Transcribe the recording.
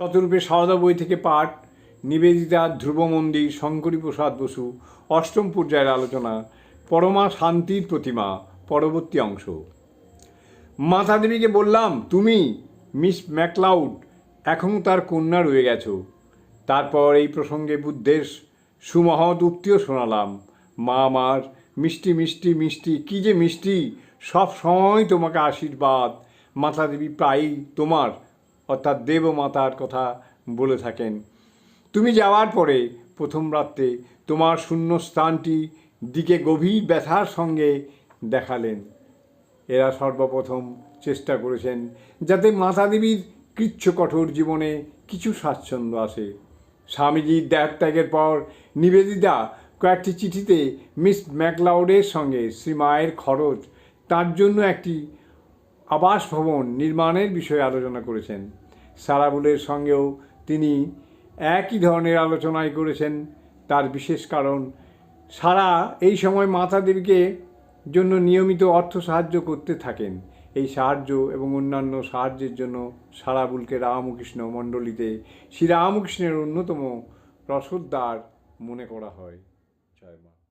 শতরূপে সারদা বই থেকে পাঠ, নিবেদিতা, ধ্রুব মন্দির শঙ্করী প্রসাদ বসু, অষ্টম পর্যায়ের আলোচনা, পরমা শান্তির প্রতিমা, পরবর্তী অংশ। মাতা দেবীকে বললাম, তুমি, মিস ম্যাকলাউড এখনও তার কন্যা রয়ে গেছো। তারপর এই প্রসঙ্গে বুদ্ধের সুমহৎ উক্তিও শোনালাম, মা আমার মিষ্টি মিষ্টি মিষ্টি, কী যে মিষ্টি, সব সময় তোমাকে আশীর্বাদ। মাতা দেবী প্রায়ই তোমার অর্থাৎ দেবমাতার কথা বলে থাকেন। তুমি যাওয়ার পরে প্রথম রাত্রে তোমার শূন্য স্থানটি দিকে গভীর ব্যথার সঙ্গে দেখালেন। এরা সর্বপ্রথম চেষ্টা করেছেন যাতে মাতা দেবীর কৃচ্ছ কঠোর জীবনে কিছু স্বাচ্ছন্দ্য আসে। স্বামীজির দেহত্যাগের পর নিবেদিতা কয়েকটি চিঠিতে মিস ম্যাকলাউডের সঙ্গে শ্রীমায়ের খরচ, তার জন্য একটি আবাস ভবন নির্মাণের বিষয়ে আলোচনা করেছেন। সারাবুলের সঙ্গেও তিনি একই ধরনের আলোচনাই করেছেন। তার বিশেষ কারণ, সারা এই সময় মাতা দেবীকে জন্য নিয়মিত অর্থ সাহায্য করতে থাকেন। এই সাহায্য এবং অন্যান্য সাহায্যের জন্য সারাবুলকে রামকৃষ্ণ মণ্ডলীতে শ্রী রামকৃষ্ণের অন্যতম রসদ্দার মনে করা হয়। জয় মা।